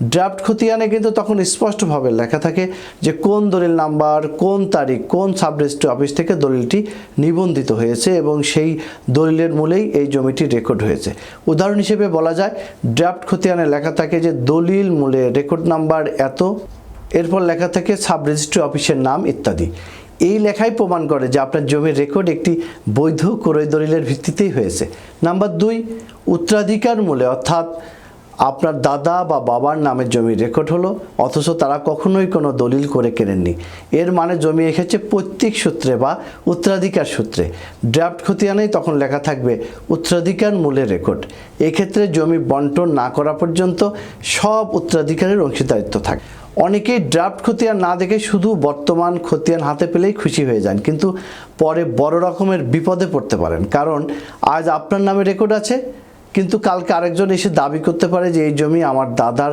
Draft খতিয়ানে কিন্তু তখন স্পষ্টভাবে লেখা থাকে যে কোন দলিল নাম্বার, কোন তারিখ, কোন সাব রেজিস্ট্রি অফিস থেকে দলিলটি নিবন্ধিত হয়েছে এবং সেই দলিলের মূলেই এই জমিটি রেকর্ড হয়েছে। উদাহরণ হিসেবে বলা যায় ড্রাফট খতিয়ানে লেখা থাকে যে দলিল মূলে রেকর্ড নাম্বার এত, এরপর লেখা থাকে সাব রেজিস্ট্রি অফিসের নাম ইত্যাদি। এই লেখাই প্রমাণ করে যে আপনার জমির রেকর্ড একটি বৈধ ক্রয় দলিলের ভিত্তিতেই হয়েছে। নাম্বার দুই, উত্তরাধিকার মূলে অর্থাৎ আপনার দাদা বা বাবার নামের জমি রেকর্ড হলো, অথচ তারা কখনোই কোনো দলিল করে কেনেননি। এর মানে জমি এসেছে পৈতৃক সূত্রে বা উত্তরাধিকার সূত্রে। ড্রাফট খতিয়ানেই তখন লেখা থাকবে, উত্তরাধিকার মূলে রেকর্ড। এক্ষেত্রে জমি বন্টন না করা পর্যন্ত সব উত্তরাধিকারের অংশীদারিত্ব থাকে। অনেকেই ড্রাফট খতিয়ান না দেখে শুধু বর্তমান খতিয়ান হাতে পেলেই খুশি হয়ে যান, কিন্তু পরে বড় রকমের বিপদে পড়তে পারেন। কারণ আজ আপনার নামে রেকর্ড আছে কিন্তু কালকে আরেকজন এসে দাবি করতে পারে যে এই জমি আমার দাদার